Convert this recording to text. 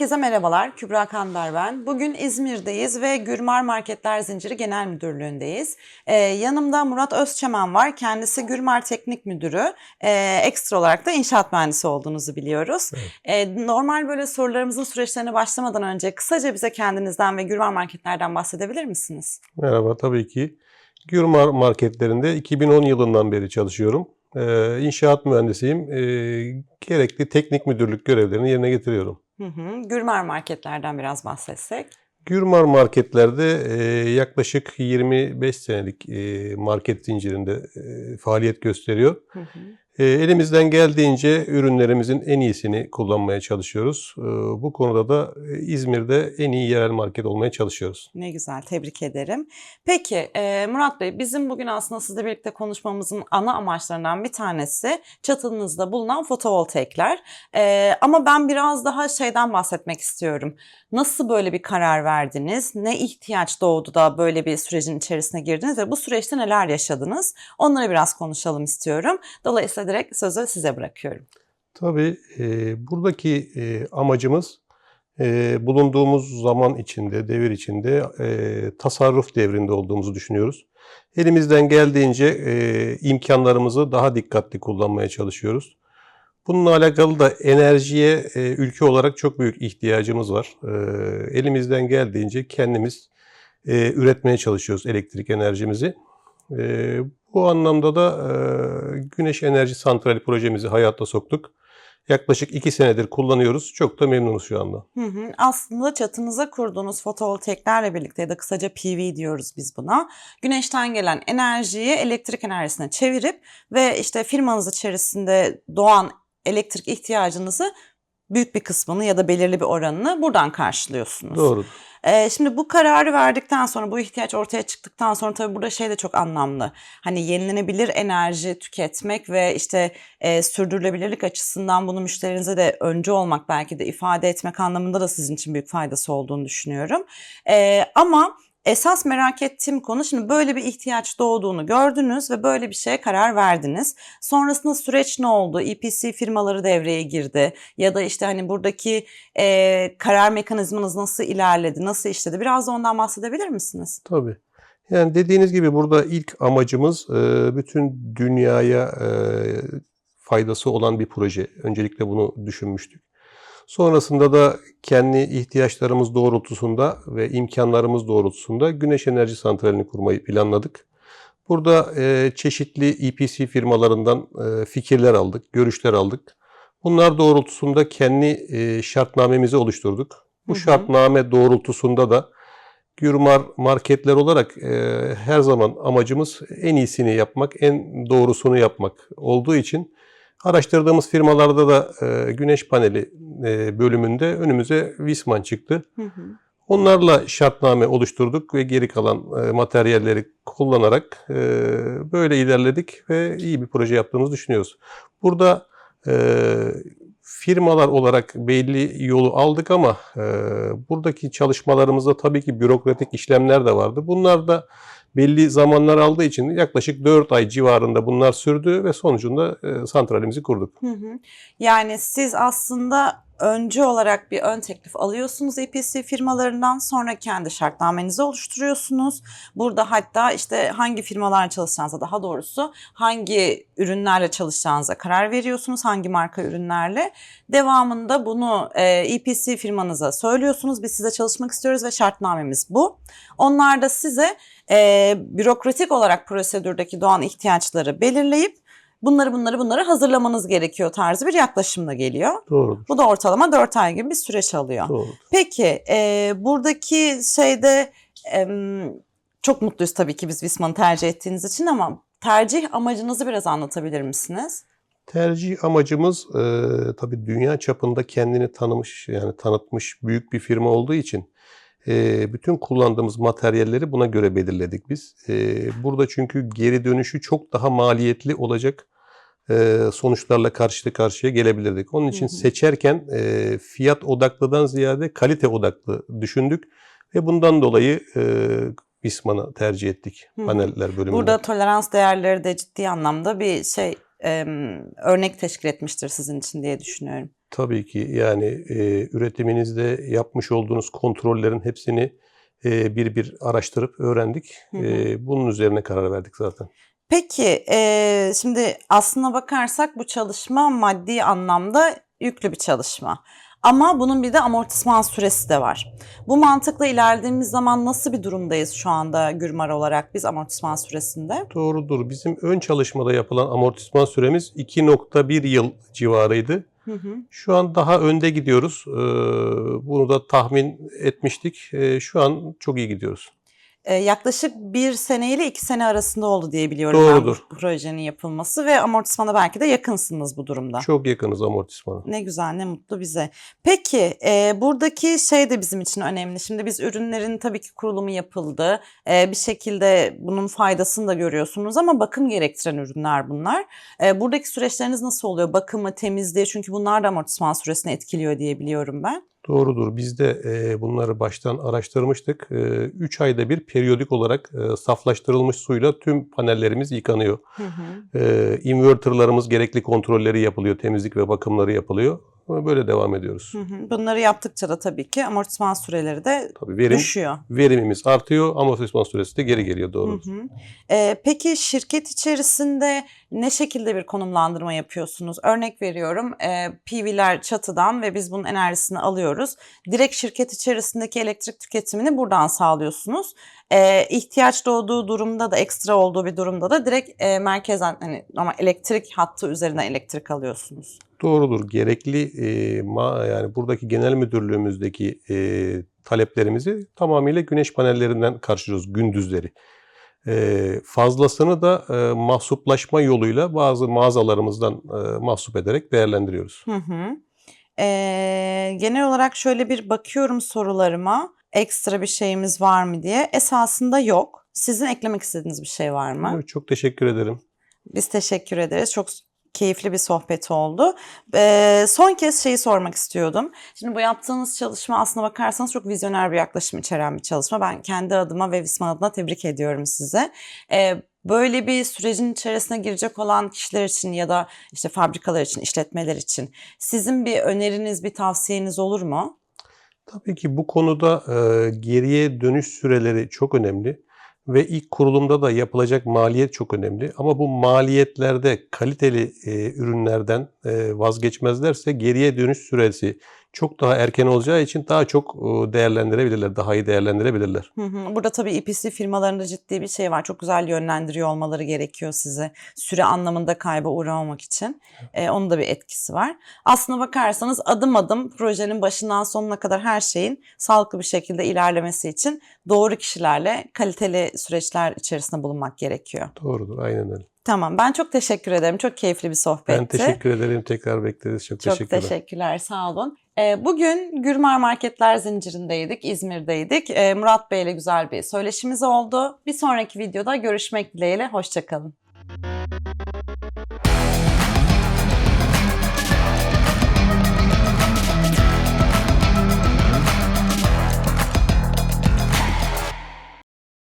Herkese merhabalar. Kübra Kandar ben. Bugün İzmir'deyiz ve Gürmar Marketler Zinciri Genel Müdürlüğü'ndeyiz. Ee, yanımda Murat Özçemen var. Kendisi Gürmar Teknik Müdürü. Ee, ekstra olarak da inşaat mühendisi olduğunuzu biliyoruz. Ee, normal böyle sorularımızın süreçlerine başlamadan önce kısaca bize kendinizden ve Gürmar Marketler'den bahsedebilir misiniz? Merhaba, tabii ki. Gürmar marketlerinde 2010 yılından beri çalışıyorum. Ee, inşaat mühendisiyim. Ee, gerekli teknik müdürlük görevlerini yerine getiriyorum. Hı hı. Gürmar Marketler'den biraz bahsetsek. Gürmar marketlerde e, yaklaşık 25 senelik e, market zincirinde e, faaliyet gösteriyor. Hı hı. E, elimizden geldiğince ürünlerimizin en iyisini kullanmaya çalışıyoruz. E, bu konuda da e, İzmir'de en iyi yerel market olmaya çalışıyoruz. Ne güzel, tebrik ederim. Peki e, Murat Bey, bizim bugün aslında sizle birlikte konuşmamızın ana amaçlarından bir tanesi çatınızda bulunan fotovoltaikler. E, ama ben biraz daha şeyden bahsetmek istiyorum. Nasıl böyle bir karar verdiniz? Ne ihtiyaç doğdu da böyle bir sürecin içerisine girdiniz ve bu süreçte neler yaşadınız? Onları biraz konuşalım istiyorum. Dolayısıyla direkt sözü size bırakıyorum. Tabii e, buradaki e, amacımız e, bulunduğumuz zaman içinde, devir içinde e, tasarruf devrinde olduğumuzu düşünüyoruz. Elimizden geldiğince e, imkanlarımızı daha dikkatli kullanmaya çalışıyoruz. Bununla alakalı da enerjiye e, ülke olarak çok büyük ihtiyacımız var. E, elimizden geldiğince kendimiz e, üretmeye çalışıyoruz elektrik enerjimizi. E, bu anlamda da e, güneş enerji santrali projemizi hayata soktuk. Yaklaşık iki senedir kullanıyoruz. Çok da memnunuz şu anda. Hı hı. Aslında çatınıza kurduğunuz fotovoltaiklerle birlikte ya da kısaca PV diyoruz biz buna. Güneşten gelen enerjiyi elektrik enerjisine çevirip ve işte firmanız içerisinde doğan elektrik ihtiyacınızı büyük bir kısmını ya da belirli bir oranını buradan karşılıyorsunuz. Doğru. Ee, şimdi bu kararı verdikten sonra, bu ihtiyaç ortaya çıktıktan sonra tabii burada şey de çok anlamlı. Hani yenilenebilir enerji tüketmek ve işte e, sürdürülebilirlik açısından bunu müşterinize de önce olmak belki de ifade etmek anlamında da sizin için büyük faydası olduğunu düşünüyorum. Ee, ama esas merak ettiğim konu şimdi böyle bir ihtiyaç doğduğunu gördünüz ve böyle bir şeye karar verdiniz. Sonrasında süreç ne oldu? EPC firmaları devreye girdi ya da işte hani buradaki e, karar mekanizmanız nasıl ilerledi, nasıl işledi? Biraz da ondan bahsedebilir misiniz? Tabii. Yani dediğiniz gibi burada ilk amacımız e, bütün dünyaya e, faydası olan bir proje. Öncelikle bunu düşünmüştük. Sonrasında da kendi ihtiyaçlarımız doğrultusunda ve imkanlarımız doğrultusunda güneş enerji santralini kurmayı planladık. Burada e, çeşitli EPC firmalarından e, fikirler aldık, görüşler aldık. Bunlar doğrultusunda kendi e, şartnamemizi oluşturduk. Bu Hı hı. şartname doğrultusunda da Gürmar marketler olarak e, her zaman amacımız en iyisini yapmak, en doğrusunu yapmak olduğu için araştırdığımız firmalarda da e, güneş paneli e, bölümünde önümüze Visman çıktı. Hı hı. Onlarla şartname oluşturduk ve geri kalan e, materyalleri kullanarak e, böyle ilerledik ve iyi bir proje yaptığımızı düşünüyoruz. Burada e, firmalar olarak belli yolu aldık ama e, buradaki çalışmalarımızda tabii ki bürokratik işlemler de vardı. Bunlar da belli zamanlar aldığı için yaklaşık 4 ay civarında bunlar sürdü ve sonucunda e, santralimizi kurduk. Hı hı. Yani siz aslında öncü olarak bir ön teklif alıyorsunuz EPC firmalarından sonra kendi şartnamenizi oluşturuyorsunuz. Burada hatta işte hangi firmalarla çalışacağınıza daha doğrusu hangi ürünlerle çalışacağınıza karar veriyorsunuz. Hangi marka ürünlerle. Devamında bunu e, EPC firmanıza söylüyorsunuz. Biz size çalışmak istiyoruz ve şartnamemiz bu. Onlar da size e, bürokratik olarak prosedürdeki doğan ihtiyaçları belirleyip bunları bunları bunları hazırlamanız gerekiyor tarzı bir yaklaşımla geliyor. Doğrudur. Bu da ortalama 4 ay gibi bir süreç alıyor. Doğrudur. Peki e, buradaki şeyde em, çok mutluyuz tabii ki biz Visman'ı tercih ettiğiniz için ama tercih amacınızı biraz anlatabilir misiniz? Tercih amacımız e, tabii dünya çapında kendini tanımış yani tanıtmış büyük bir firma olduğu için e, bütün kullandığımız materyalleri buna göre belirledik biz. E, burada çünkü geri dönüşü çok daha maliyetli olacak e, sonuçlarla karşı karşıya gelebilirdik. Onun için Hı hı. seçerken e, fiyat odaklıdan ziyade kalite odaklı düşündük ve bundan dolayı e, Visman'ı tercih ettik Hı hı. paneller bölümünde. Burada tolerans değerleri de ciddi anlamda bir şey e, örnek teşkil etmiştir sizin için diye düşünüyorum. Tabii ki yani e, üretiminizde yapmış olduğunuz kontrollerin hepsini e, bir bir araştırıp öğrendik. Hı hı. E, bunun üzerine karar verdik zaten. Peki e, şimdi aslına bakarsak bu çalışma maddi anlamda yüklü bir çalışma. Ama bunun bir de amortisman süresi de var. Bu mantıkla ilerlediğimiz zaman nasıl bir durumdayız şu anda Gürmar olarak biz amortisman süresinde? Doğrudur. Bizim ön çalışmada yapılan amortisman süremiz 2.1 yıl civarıydı. Hı hı. Şu an daha önde gidiyoruz. Bunu da tahmin etmiştik. Şu an çok iyi gidiyoruz. E, yaklaşık bir sene ile iki sene arasında oldu diye biliyorum Doğrudur. ben bu projenin yapılması ve amortismana belki de yakınsınız bu durumda. Çok yakınız amortismana. Ne güzel, ne mutlu bize. Peki, e, buradaki şey de bizim için önemli. Şimdi biz ürünlerin tabii ki kurulumu yapıldı. E, bir şekilde bunun faydasını da görüyorsunuz ama bakım gerektiren ürünler bunlar. E, buradaki süreçleriniz nasıl oluyor? Bakımı, temizliği çünkü bunlar da amortisman süresini etkiliyor diye biliyorum ben. Doğrudur. Biz de e, bunları baştan araştırmıştık. 3 ayda bir periyodik olarak e, saflaştırılmış suyla tüm panellerimiz yıkanıyor. Hı hı. E, inverterlarımız gerekli kontrolleri yapılıyor, temizlik ve bakımları yapılıyor. Böyle devam ediyoruz. Hı hı. Bunları yaptıkça da tabii ki amortisman süreleri de Tabii verim düşüyor. verimimiz artıyor, amortisman süresi de geri geliyor doğru. Hı hı. Ee, peki şirket içerisinde ne şekilde bir konumlandırma yapıyorsunuz? Örnek veriyorum e, PV'ler çatıdan ve biz bunun enerjisini alıyoruz. Direkt şirket içerisindeki elektrik tüketimini buradan sağlıyorsunuz. Ee, ihtiyaç doğduğu durumda da ekstra olduğu bir durumda da direkt e, merkezden hani ama elektrik hattı üzerinden elektrik alıyorsunuz. Doğrudur. Gerekli e, ma, yani buradaki genel müdürlüğümüzdeki e, taleplerimizi tamamıyla güneş panellerinden karşılıyoruz gündüzleri. E, fazlasını da e, mahsuplaşma yoluyla bazı mağazalarımızdan e, mahsup ederek değerlendiriyoruz. Hı hı. Ee, genel olarak şöyle bir bakıyorum sorularıma. Ekstra bir şeyimiz var mı diye. Esasında yok. Sizin eklemek istediğiniz bir şey var mı? Evet, Çok teşekkür ederim. Biz teşekkür ederiz. Çok keyifli bir sohbet oldu. Ee, son kez şeyi sormak istiyordum. Şimdi bu yaptığınız çalışma aslına bakarsanız çok vizyoner bir yaklaşım içeren bir çalışma. Ben kendi adıma ve Visma adına tebrik ediyorum size. Ee, böyle bir sürecin içerisine girecek olan kişiler için ya da işte fabrikalar için, işletmeler için sizin bir öneriniz, bir tavsiyeniz olur mu? Tabii ki bu konuda e, geriye dönüş süreleri çok önemli ve ilk kurulumda da yapılacak maliyet çok önemli. Ama bu maliyetlerde kaliteli e, ürünlerden e, vazgeçmezlerse geriye dönüş süresi çok daha erken olacağı için daha çok e, değerlendirebilirler, daha iyi değerlendirebilirler. Hı hı. Burada tabii EPC firmalarında ciddi bir şey var. Çok güzel yönlendiriyor olmaları gerekiyor size. Süre anlamında kayba uğramamak için. Ee, onun da bir etkisi var. Aslına bakarsanız adım adım projenin başından sonuna kadar her şeyin sağlıklı bir şekilde ilerlemesi için doğru kişilerle kaliteli süreçler içerisinde bulunmak gerekiyor. Doğrudur, aynen öyle. Tamam ben çok teşekkür ederim. Çok keyifli bir sohbetti. Ben teşekkür ederim. Tekrar bekleriz. Çok, Çok teşekkürler. teşekkürler, sağ olun. Ee, Bugün Gürmar Marketler zincirindeydik, İzmir'deydik. Ee, Murat Bey ile güzel bir söyleşimiz oldu. Bir sonraki videoda görüşmek dileğiyle, hoşçakalın.